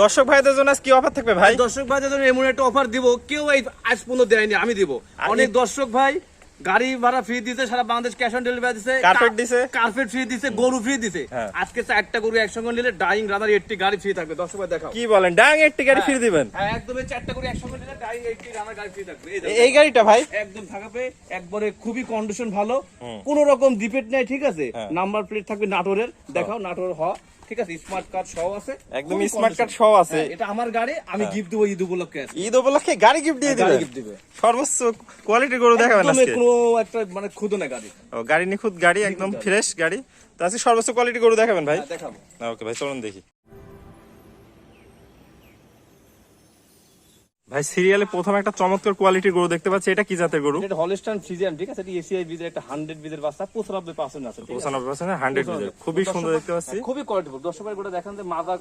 দর্শক ভাইদের জন্য আজ কি অফার থাকবে ভাই? দর্শক ভাইদের জন্য এমন একটা অফার দিব কেউ এই আজ পর্যন্ত দেয়নি আমি দিব। অনেক দর্শক ভাই গাড়ি ভাড়া ফ্রি দিতে সারা বাংলাদেশ ক্যাশ অন ডেলিভারি দিছে কার্পেট দিছে। কার্পেট ফ্রি দিছে গরু ফ্রি দিছে। হ্যাঁ। আজকে চারটা গরু একসঙ্গে নিলে ডাইং রানার এইটটি গাড়ি ফ্রি থাকবে। দর্শক ভাই দেখাও। কি বলেন ডাং এর টিকারি ফিরে দিবেন? হ্যাঁ একদম চারটা গরু একসঙ্গে নিলে ডাইং এইটটি রানার গাড়ি ফ্রি থাকবে। এই গাড়িটা ভাই? একদম থাকবে একবারে খুবই কন্ডিশন ভালো। কোন রকম ডিপেট নাই ঠিক আছে? হ্যাঁ। নাম্বার প্লেট থাকবে নাটোরের। দেখাও নাটোর হ। ঠিক আছে স্মার্ট কার্ড সহ আছে। একদম স্মার্ট কার্ড। সহ আছে। হ্যাঁ, এটা আমার গাড়ি আমি গিফট দেবো ঈদ উপলক্ষে। ঈদ উপলক্ষে গাড়ি গিফট দিয়ে দেবো? গিফট দিবে। সর্বোচ্চ কোয়ালিটির গরু দেখাবেন আজকে। কোনো একটা মানে খুদ না গাড়ি। ও, গাড়ি গাড়ি একদম ফ্রেশ গাড়ি। তো আজকে সর্বোচ্চ কোয়ালিটি গরু দেখাবেন ভাই? হ্যাঁ, দেখাবো। ওকে ভাই চলুন দেখি। ভাই সিরিয়ালে প্রথম একটা চমৎকার কোয়ালিটির গরু দেখতে পাচ্ছি। এটা কি জাতের গরু? এটা হলস্টাইন ফ্রিজিয়ান ঠিক আছে? এটা এসিআই বিজের একটা 100 বিজের বাচ্চা 95 পার্সেন্ট আছে ঠিক আছে? পঁচানব্বই পার্সেন্ট হান্ড্রেড খুবই সুন্দর দেখতে পাচ্ছি। খুবই কোয়ালিটিফুল দর্শক ভাই গোটা দেখেন যে মাথা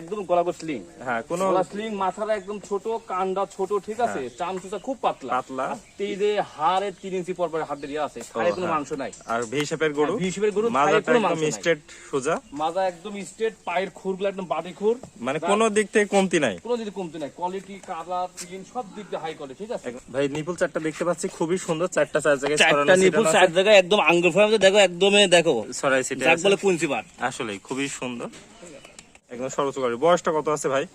একদম গলাগো স্লিং হ্যাঁ কোনো গলা স্লিং মাথাটা একদম ছোট কান্ডা ছোট ঠিক আছে? চামচুটা খুব পাতলা। পাতলা। যে হাড়ের তিন ইঞ্চি পর পর হাড়ের ইয়ে আছে খায় কোনো হ্যাঁ। মাংস নাই। আর ভি শেপের গরু? ভি শেপের গরু, মাজাটা একদম স্ট্রেট সোজা। মাজা একদম স্ট্রেট পায়ের খুরগুলো একদম বাটি খুর। মানে কোনো দিক থেকে কমতি নাই। কোনো যদি কমতে নাই। কোয়ালিটি কালার প্রিন্ট সব দিক দিয়ে হাই কোয়ালিটি ঠিক আছে? ভাই নিপুল চারটা দেখতে পাচ্ছি খুবই সুন্দর চারটা চার জায়গায় চারটা নিপুল চার জায়গায় একদম আঙ্গুল ফার্ম দেখো একদমই দেখো। ছড়াই ছিটে যাক বলে পুঞ্চি বার। আসলে খুবই সুন্দর। একদম সর্বোচ্চ গাড়ি বয়সটা কত আছে ভাই?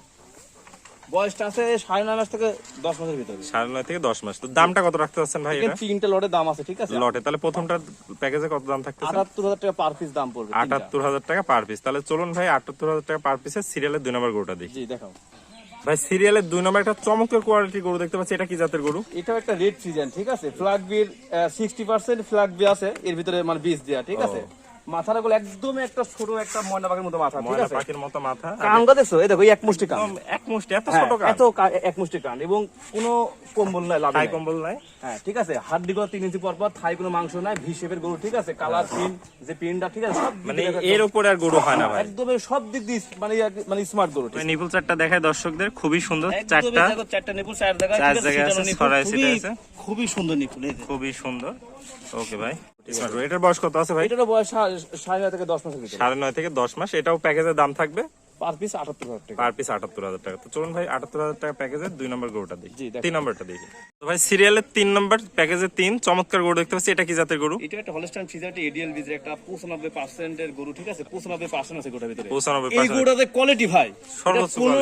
বয়সটা আছে সাড়ে নয় মাস থেকে দশ মাসের ভিতরে। সাড়ে নয় থেকে দশ মাস। তো দামটা কত রাখতে চাচ্ছেন ভাই তিনটে লটের দাম আছে ঠিক আছে? লটে। তাহলে প্রথমটার প্যাকেজে কত দাম থাকতেছে? আটাত্তর হাজার টাকা পার পিস দাম পড়বে। আটাত্তর হাজার টাকা পার পিস তাহলে চলুন ভাই আটাত্তর হাজার টাকা পার পিসের সিরিয়ালের দুই নম্বর গোটা দেখি। জি দেখাও। ভাই সিরিয়ালের দুই নম্বর একটা চমকের কোয়ালিটি গরু দেখতে পাচ্ছি। এটা কি জাতের গরু? এটাও একটা রেড সিজন ঠিক আছে? ফ্ল্যাগবির সিক্সটি পার্সেন্ট ফ্ল্যাগ বি আছে এর ভিতরে মানে বীজ দেওয়া ঠিক আছে? মাথারগুলো একদম একটা ছোট একটা ময়না পাখির মতো মাথা ঠিক আছে? পাখির মতো মাথা। কানটা দেখছ? এই দেখো এক মুষ্টি কান। এক মুষ্টি এত ছোট কান। এত এক মুষ্টি কান এবং কোনো কম্বল নাই লাভ হাই কম্বল নাই। হ্যাঁ ঠিক আছে? হাড্ডি গুলো তিন ইঞ্চি পর পর থাই কোনো মাংস নাই ভি শেপের গরু ঠিক আছে? কালার যে ঠিক আছে? সব মানে এর উপরে আর গরু হয় না ভাই। একদম সব দিক দিয়ে মানে মানে স্মার্ট গরু ঠিক নিপুল চারটা দেখায় দর্শকদের খুবই সুন্দর। চারটা। চারটা নিপুল চার জায়গায় চার জায়গায় আছে, ছড়ায় খুবই- আছে। খুবই সুন্দর নিপুণ খুবই সুন্দর। ওকে ভাই। এটার বয়স কত আছে ভাই? এটার বয়স সাড়ে নয় থেকে দশ মাস সাড়ে নয় থেকে দশ মাস। এটাও প্যাকেজের দাম থাকবে? পার পিস আটাত্তর হাজার টাকা। পার পিস আটাত্তর হাজার টাকা। তো চলুন ভাই আটাত্তর হাজার টাকা প্যাকেজের দুই নম্বর গরুটা দেখো। তিন নম্বরটা দেখি। তো ভাই সিরিয়ালের তিন নম্বর তিন চমৎকার গরু দেখতে পাচ্ছি। এটা কি জাতের গরু? এটা একটা হলস্টাইন এডিএল বিজের একটা পঁচানব্বই পার্সেন্টের গরু ঠিক আছে? পঁচানব্বই পার্সেন্ট আছে গোটার ভিতরে। 95% এই গরুটাতে কোয়ালিটি ভাই। সর্বোচ্চ কোনো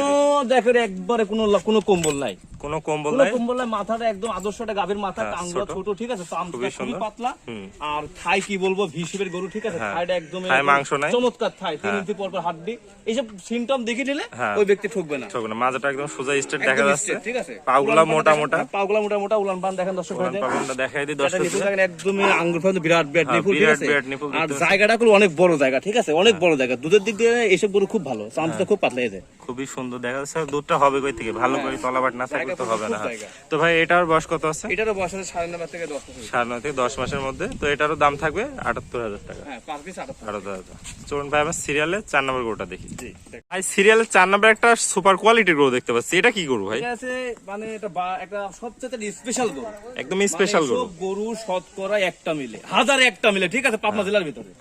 দেখেন একবারে কোনো কোনো কম্বল নাই। কোনো কম্বল নাই? কম্বল নাই মাথাটা একদম আদর্শটা গাভীর মাথা হ্যাঁ, কাঙ্গুলা ছোট। ঠিক আছে? খুবই পাতলা। আর থাই কি বলব ভি শেপের গরু ঠিক আছে? হ্যাঁ। থাইটা একদম থাই মাংস নাই। চমৎকার থাই তিন হ্যাঁ। ইঞ্চি পর পর হাড্ডি। এইসব সিমটম দেখে নিলে। ওই ব্যক্তি ঠকবে না। ছোট না। মাজাটা একদম সোজা স্ট্রেট দেখা যাচ্ছে। ঠিক আছে? পাগুলা মোটা মোটা। পাগুলা মোটা মোটা উলান পান দেখেন দর্শক উলান দেখাই দিই দর্শক দেখেন একদমই পর্যন্ত বিরাট বিরাট হ্যাঁ, নিপুল ঠিক আছে? আর জায়গাটা গুলো অনেক বড় জায়গা ঠিক আছে? অনেক বড় জায়গা। দুধের দিক দিয়ে এসব গরু খুব ভালো হ্যাঁ। চামচটা খুব পাতলা এদের। খুবই সুন্দর দেখা যাচ্ছে। দুধটা হবে কই থেকে? ভালো করে তলাবাট না থাকলে তো হবে না। হ্যাঁ। তো ভাই এটার বয়স কত আছে? এটারও বয়স আছে সাড়ে নয় থেকে দশ সাড়ে নয় থেকে দশ মাসের মধ্যে। তো এটারও দাম থাকবে আটাত্তর হাজার টাকা। হ্যাঁ আটাত্তর। হাজার চলুন ভাই আবার সিরিয়ালে চার নম্বর গরুটা দেখি। ভাই সিরিয়ালে চার নম্বর একটা সুপার কোয়ালিটির গরু দেখতে পাচ্ছি। এটা কি গরু ভাই? মানে এটা একটা সবচেয়ে স্পেশাল গরু। একদম স্পেশাল মানে গরু। গরু শতকরা একটা মিলে। হাজারে একটা মিলে ঠিক আছে? পাবনা জেলার ভিতরে।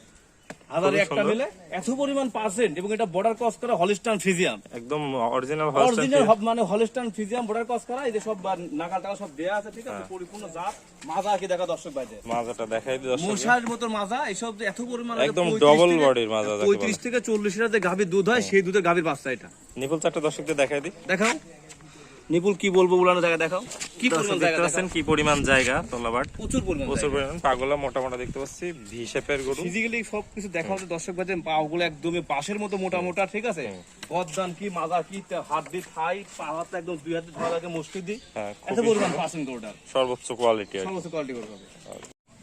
হাজারে একটা মিলে এত পরিমাণ পার্সেন্ট এবং এটা বর্ডার ক্রস করা হলিস্টান ফিজিয়াম একদম অরিজিনাল অরিজিনাল মানে হলিস্টান ফিজিয়াম বর্ডার ক্রস করা এই যে সব নাগাল টাকা সব দেয়া আছে ঠিক আছে? হ্যাঁ। পরিপূর্ণ জাত। মাজা কি দেখা দর্শক বাইরে মাজাটা দেখাই দিই দর্শক মশার মতো মাজা এসব এত পরিমাণ একদম double body মাজা যাকে বলে। পঁয়ত্রিশ থেকে চল্লিশ লিটার যে গাভীর দুধ হয় সেই দুধের গাভীর বাচ্চা এটা। নিপুল চারটা দর্শকদের দেখাই দিই। দেখাও। নিপুল কি বলব জায়গা দেখাও? কি পরিমাণ দেখতে জায়গা পাচ্ছেন কি পরিমাণ জায়গা তোলাবাট প্রচুর পরিমাণ প্রচুর পরিমাণ পাগলা মোটা মোটা দেখতে পাচ্ছি ভি শেপের গরু। ফিজিক্যালি সব কিছু দেখা হচ্ছে দর্শক বাজে পাগুলো একদমই পাশের মতো মোটা মোটা ঠিক আছে? গদ্দান কি মাজা কি হাত দিয়ে খাই পা হাত একদম দুই হাতে ধরা লাগে মুশকিল দি হ্যাঁ, এত পরিমাণ পার্সেন্ট সর্বোচ্চ কোয়ালিটি সর্বোচ্চ কোয়ালিটি করবে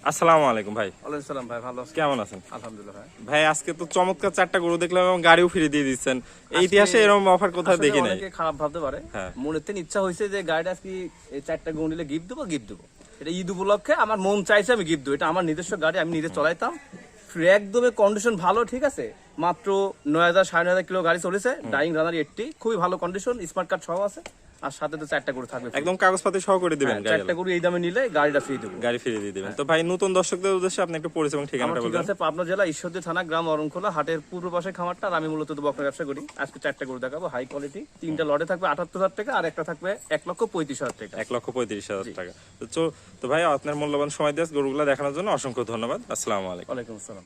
আসসালামু আলাইকুম ভাই। সালাম ভাই ভালো আছেন? কেমন আছেন? আলহামদুলিল্লাহ ভাই। ভাই আজকে তো চমৎকার চারটা গরু দেখলাম এবং গাড়িও ফিরে দিয়ে দিচ্ছেন। এই ইতিহাসে এরকম অফার কোথাও দেখি নাই। অনেকে খারাপ ভাবতে পারে। হ্যাঁ। ইচ্ছা হয়েছে যে গাড়িটা আজকে এই চারটা গরু নিলে গিফট দেবো গিফট দেবো। এটা ঈদ উপলক্ষে আমার মন চাইছে আমি গিফট দেবো। এটা আমার নিজস্ব গাড়ি আমি নিজে চলাইতাম। একদমই কন্ডিশন ভালো ঠিক আছে? মাত্র নয় হাজার সাড়ে নয় হাজার কিলো গাড়ি চলেছে। ডাইং রানার এইটটি খুবই ভালো কন্ডিশন স্মার্ট কার্ড সহ আছে। আর সাথে তো চারটা গরু থাকবে একদম কাগজপাতি সহ করে দিবেন হ্যাঁ, চারটা গরু এই দামে নিলে গাড়িটা ফ্রি দেবো। গাড়ি ফিরিয়ে দিয়ে দিবেন। তো ভাই নতুন দর্শকদের উদ্দেশ্যে আপনি একটু পরিচয় এবং ঠিকানাটা ঠিক বলবেন। আছে পাবনা জেলা ঈশ্বরদী থানা গ্রাম অরণখোলা হাটের পূর্ব পাশে খামারটা আর আমি মূলত বকনা ব্যবসা করি। আজকে চারটা গরু দেখাবো হাই কোয়ালিটি তিনটা লটে থাকবে আটাত্তর হাজার টাকা আর একটা থাকবে এক লক্ষ পঁয়ত্রিশ হাজার টাকা। এক লক্ষ পঁয়ত্রিশ হাজার টাকা। তো তো ভাই আপনার মূল্যবান সময় দিয়ে গরুগুলো দেখানোর জন্য অসংখ্য ধন্যবাদ। আসসালামু আলাইকুম। ওয়ালাইকুম আসসালাম।